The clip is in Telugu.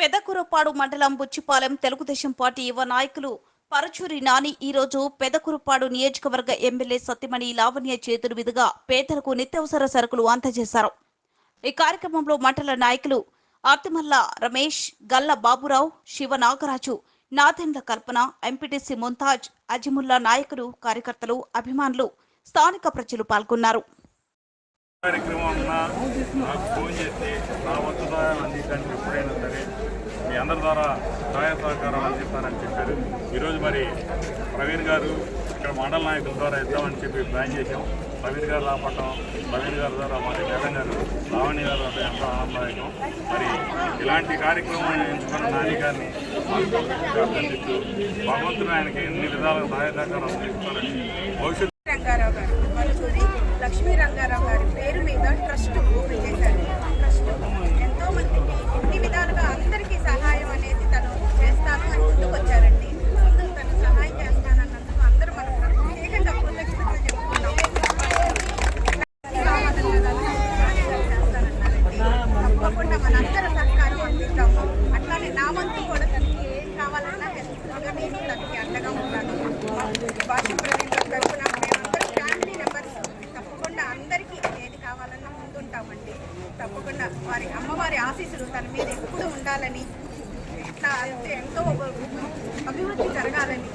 పెదకురపాడు మండలం బుచ్చిపాలెం తెలుగుదేశం పార్టీ యువ నాయకులు పరచూరి నాని ఈ రోజు పెదకురపాడు నియోజకవర్గ ఎమ్మెల్యే సత్యమణి లావణ్య చేతుల మీదుగా పేదలకు నిత్యావసర సరుకులు అందజేశారు. ఈ కార్యక్రమంలో మండల నాయకులు ఆర్తిమల్ల రమేష్ గల్ల బాబురావు శివ నాగరాజు నాదెండ్ల కల్పన ఎంపీటీసీ ముంతాజ్ అజిముల్లా నాయకులు కార్యకర్తలు అభిమానులు స్థానిక ప్రజలు పాల్గొన్నారు. కార్యక్రమం ఉన్నా నాకు ఫోన్ చేసి నా వంతు సహాయం అందించడానికి ఎప్పుడైనా సరే అందరి ద్వారా సహాయ సహకారాలు అందిస్తానని చెప్పారు. ఈరోజు మరి ప్రవీణ్ గారు ఇక్కడ మండల నాయకుల ద్వారా ఇద్దామని చెప్పి ప్లాన్ చేశాం. ప్రవీణ్ గారు రాపటం ప్రవీణ్ గారి ద్వారా మరి మేడం గారు లావణి గారు అంటే ఎంతో ఆనందదాయకం. మరి ఇలాంటి కార్యక్రమాన్ని ఎంచుకున్న నాని గారిని అభినందిస్తూ భగవంతుడు ఆయనకి ఎన్ని విధాలుగా సహాయ సహకారాలు అందిస్తారని భవిష్యత్తు నేను తనకి అండగా ఉంటాను. భాష ప్రవీణుల తరఫున మేమందరం ఫ్యామిలీ మెంబర్స్ తప్పకుండా అందరికీ ఏది కావాలన్నా ముందుంటామండి. తప్పకుండా వారి అమ్మవారి ఆశీస్సులు తన మీద ఎప్పుడు ఉండాలని ఇట్లా అంటే ఎంతో అభివృద్ధి జరగాలని